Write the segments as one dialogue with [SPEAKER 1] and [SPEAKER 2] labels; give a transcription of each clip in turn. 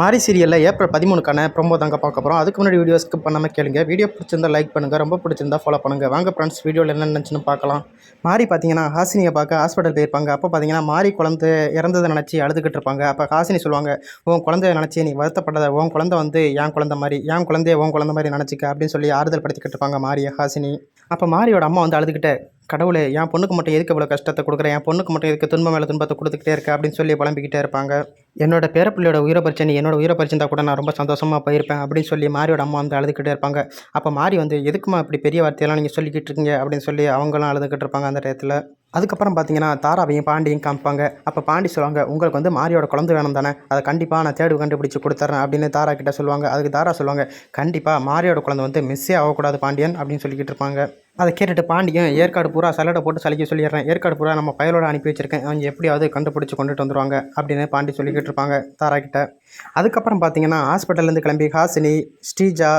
[SPEAKER 1] மாரி சீரியலில் April பதிமூணுக்கான promo தாங்க பார்க்க போகிறோம் அதுக்கு முன்னாடி வீடியோ ஸ்கிப் பண்ணாமல் கேளுங்க. வீடியோ பிடிச்சிருந்தா லைக் பண்ணுங்கள் ரொம்ப பிடிச்சிருந்தா ஃபாலோ பண்ணுங்கள் வாங்க ஃப்ரெண்ட்ஸ் வீடியோவில் என்ன நினச்சுன்னு பார்க்கலாம். மாரி பார்த்தீங்கன்னா ஹாசினியை பார்க்க ஹாஸ்பிட்டல் போயிருப்பாங்க. அப்போ பார்த்தீங்கன்னா மாரி குழந்தை இறந்ததை நினச்சி அழுதுகிட்டு இருப்பாங்க. அப்போ ஹாசினி சொல்லுவாங்க உன் குழந்தைய நினச்சி நீ வருத்தப்படாத. உன் குழந்தை வந்து என் குழந்தை மாதிரி என் குழந்தைய உன் குழந்தை மாதிரி நினச்சிக்க அப்படின்னு சொல்லி ஆறுதல் படுத்திக்கிட்டு இருப்பாங்க மாரியை ஹாசினி. அப்போ மாரியோட அம்மா வந்து அழுதுகிட்டு கடவுளே என் பொண்ணுக்கு மட்டும் எதுக்கு இவ்வளோ கஷ்டத்தை கொடுக்குறேன் என் பொண்ணுக்கு மட்டும் எதுக்கு துன்பம் மேலே துன்பத்தை கொடுத்துக்கிட்டே இருக்க? அப்படின்னு சொல்லி புலம்பிக்கிட்டே இருப்பாங்க. என்னோட பேரப்பிள்ளையோட உயிரை பரிச்சனை என்னோட உயிரை பரிச்சிருந்தா கூட நான் ரொம்ப சந்தோஷமாக போயிருப்பேன் அப்படின்னு சொல்லி மாரியோட அம்மா வந்து அழுதுகிட்டே இருப்பாங்க. அப்போ மாரி வந்து எதுக்குமா இப்படி பெரிய வார்த்தையெல்லாம் நீங்கள் சொல்லிக்கிட்டு இருக்கீங்க? அப்படின்னு சொல்லி அவங்களாம் அழுதுகிட்டு இருப்பாங்க அந்த டயத்தில். அதுக்கப்புறம் பார்த்தீங்கன்னா தாராவையும் பாண்டியும் காமிப்பாங்க. அப்போ பாண்டி சொல்லுவாங்க உங்களுக்கு வந்து மாரியோட குழந்தை வேணும் தானே. அதை கண்டிப்பாக நான் தேடு கண்டுபிடிச்சி கொடுத்துட்றேன் அப்படின்னு தாரா கிட்ட சொல்லுவாங்க. அதுக்கு தாரா சொல்லுவாங்க கண்டிப்பாக மாரியோட குழந்தை வந்து மிஸ்ஸே ஆகக்கூடாது பாண்டியன் அப்படின்னு சொல்லிக்கிட்டு இருப்பாங்க. அதை கேட்டுட்டு பாண்டியன் ஏற்காடு பூரா சலடை போட்டு சலிக்க சொல்லிடுறேன். ஏற்காடு பூரா நம்ம பயலோட அனுப்பி வச்சிருக்கேன். அவங்க எப்படியாவது கண்டுபிடிச்சி கொண்டுட்டு வந்துருவாங்க அப்படின்னு பாண்டி சொல்லிக்கிட்டு இருப்பாங்க தாரா கிட்ட. அதுக்கப்புறம் பார்த்தீங்கன்னா ஹாஸ்பிட்டல்லேருந்து கிளம்பி ஹாசினி ஸ்ரீஜா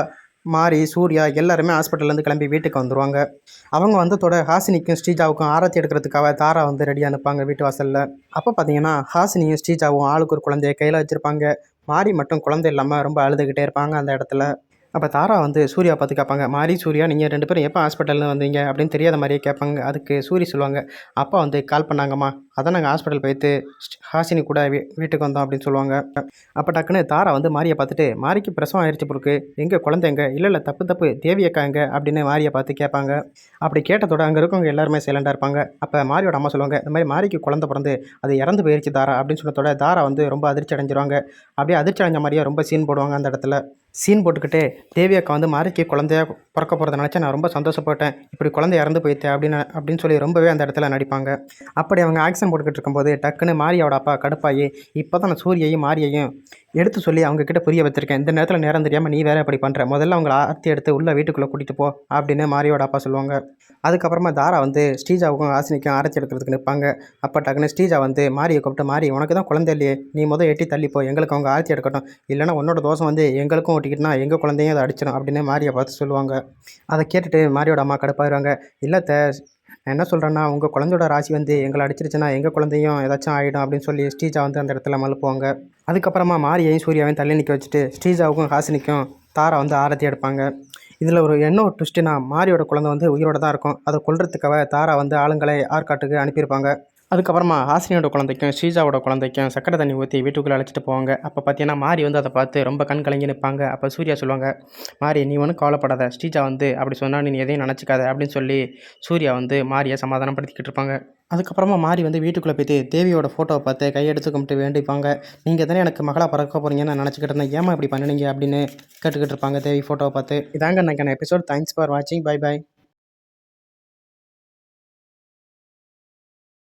[SPEAKER 1] மாரி சூர்யா எல்லாருமே ஹாஸ்பிட்டல்லேருந்து கிளம்பி வீட்டுக்கு வந்துடுவாங்க அவங்க வந்ததோட ஹாசினிக்கும் ஸ்ரீஜாவுக்கும் ஆரத்தி எடுக்கிறதுக்காக தாரா வந்து ரெடி அனுப்பாங்க வீட்டு வாசலில். அப்போ பார்த்தீங்கன்னா ஹாசினியும் ஸ்ரீஜாவும் ஆளுக்கு ஒரு குழந்தைய கையில் வச்சுருப்பாங்க. மாரி மட்டும் குழந்தை இல்லாமல் ரொம்ப அழுதுகிட்டே இருப்பாங்க அந்த இடத்துல. அப்போ தாரா வந்து சூர்யா பார்த்து கேட்பாங்க மாரி சூர்யா நீங்கள் ரெண்டு பேரும் எப்போ ஹாஸ்பிட்டலில் வந்தீங்க? அப்படின்னு தெரியாத மாதிரியே கேட்பாங்க. அதுக்கு சூரி சொல்லுவாங்க அப்பா வந்து கால் பண்ணாங்கம்மா. அதான் நாங்கள் ஹாஸ்பிட்டல் போயிட்டு ஹாசினி கூட வீ வீட்டுக்கு வந்தோம் அப்படின்னு சொல்லுவாங்க. அப்போ டக்குன்னு தாரா வந்து மாரியை பார்த்துட்டு மாரிக்கு பிரசவம் ஆயிடுச்சு பொருக்கு எங்கே குழந்தைங்க இல்லை இல்லை தப்பு தப்பு. தேவியக்கா எங்கே? அப்படின்னு மாரியை பார்த்து கேட்பாங்க. அப்படி கேட்டதோட அங்கே இருக்கவங்க எல்லாருமே சைலண்டாக இருப்பாங்க. அப்போ மாரியோட அம்மா சொல்லுவாங்க இந்த மாதிரி மாரிக்கு குழந்தை பிறந்து அது இறந்து போயிருச்சு தாரா. அப்படின்னு சொன்னதோட தாரா வந்து ரொம்ப அதிர்ச்சி அடைஞ்சிருவாங்க. அப்படியே அதிர்ச்சி அடைஞ்ச மாதிரியே ரொம்ப சீன் போடுவாங்க அந்த இடத்துல. சீன் போட்டுக்கிட்டு தேவி அக்கா வந்து மாரிக்கு குழந்தையா பிறக்க போகிறத நினச்சா நான் ரொம்ப சந்தோஷப்பட்டேன். இப்படி குழந்தை இறந்து போயிட்டேன் அப்படின்னு அப்படின்னு சொல்லி ரொம்பவே அந்த இடத்துல நடிப்பாங்க. அப்படி அவங்க ஆக்ஷன் போட்டுக்கிட்டு இருக்கும்போது டக்குன்னு மாரியோட அப்பா கடுப்பாயி இப்போ தான் சூரியையும் மாரியையும் எடுத்து சொல்லி அவங்கக்கிட்ட புரிய வச்சிருக்கேன். இந்த நேரத்தில் நேரம் தெரியாமல் நீ வேறு அப்படி பண்ணுற முதல்ல அவங்கள ஆர்த்தி எடுத்து உள்ளே வீட்டுக்குள்ளே கூட்டிகிட்டு போ அப்படின்னு மாரியோட அப்பா சொல்லுவாங்க. அதுக்கப்புறமா தாரா வந்து ஸ்ரீஜாவுக்கும் ஆசினிக்கும் ஆரத்தி எடுக்கிறதுக்கு நிற்பாங்க. அப்போ டக்குன்னு ஸ்ரீஜா வந்து மாரியை கூப்பிட்டு மாறி உனக்கு தான் குழந்தை இல்லையே. நீ முதல் எட்டி தள்ளி போ. எங்களுக்கு அவங்க ஆரத்தி எடுக்கட்டும். இல்லைன்னா உன்னோட தோசம் வந்து எங்களுக்கும் ஒட்டிக்கிட்டுனா எங்கள் குழந்தையும் அதை அடிச்சிடும் அப்படின்னு மாரியை பார்த்து சொல்லுவாங்க. அதை கேட்டுட்டு மாரியோட அம்மா கடுப்பாயிருவாங்க. இல்லை நான் என்ன சொல்கிறேன்னா உங்கள் குழந்தையோட ராசி வந்து எங்களை அடிச்சிருச்சுன்னா எங்கள் குழந்தையும் ஏதாச்சும் ஆகிடும் அப்படின்னு சொல்லி ஸ்ரீஜா வந்து அந்த இடத்துல மலுப்புவாங்க. அதுக்கப்புறமா மாரியையும் சூர்யாவையும் தள்ளி நிற்க வச்சுட்டு ஸ்ரீஜாவுக்கும் ஹாசினிக்கும் தாரா வந்து ஆரத்தி எடுப்பாங்க. இதில் ஒரு என்ன ஒரு ட்விஸ்ட்டுனா மாரியோட குழந்தை வந்து உயிரோட தான் இருக்கும். அதை கொள்றதுக்காக தாரா வந்து ஆளுங்களை ஆற்காட்டுக்கு அனுப்பியிருப்பாங்க. அதுக்கப்புறமா ஹாசினியோட குழந்தைக்கும் ஸ்ரீஜாவோட குழந்தைக்கும் சக்கரை தண்ணி ஊற்றி வீட்டுக்குள்ளே அழைச்சிட்டு போவாங்க. அப்போ பார்த்தீங்கன்னா மாரி வந்து அதை பார்த்து ரொம்ப கண் கலங்கி நிற்பாங்க. அப்போ சூர்யா சொல்லுவாங்க மாரி நீ ஒன்றும் கவலைப்படாத. ஸ்ரீஜா வந்து அப்படி சொன்னால் நீ எதையும் நினச்சிக்காத. அப்படின்னு சொல்லி சூர்யா வந்து மாரியை சமாதானப்படுத்திக்கிட்டு இருப்பாங்க. அதுக்கப்புறமா மாறி வந்து வீட்டுக்குள்ளே போய்ட்டு தேவியோட ஃபோட்டோவை பார்த்து கையெடுத்து கும்பிட்டு வேண்டிப்பாங்க. நீங்கள் தானே எனக்கு மகளாக பறக்க போகிறீங்கன்னு நான் நினச்சிக்கிட்டு இருந்தேன். ஏமா இப்படி பண்ணுனீங்க? அப்படின்னு கேட்டுக்கிட்டு இருப்பாங்க தேவி ஃபோட்டோவை பார்த்து. இதாங்க நான் எபிசோட் தேங்க்ஸ் ஃபார் வாட்சிங் பை பை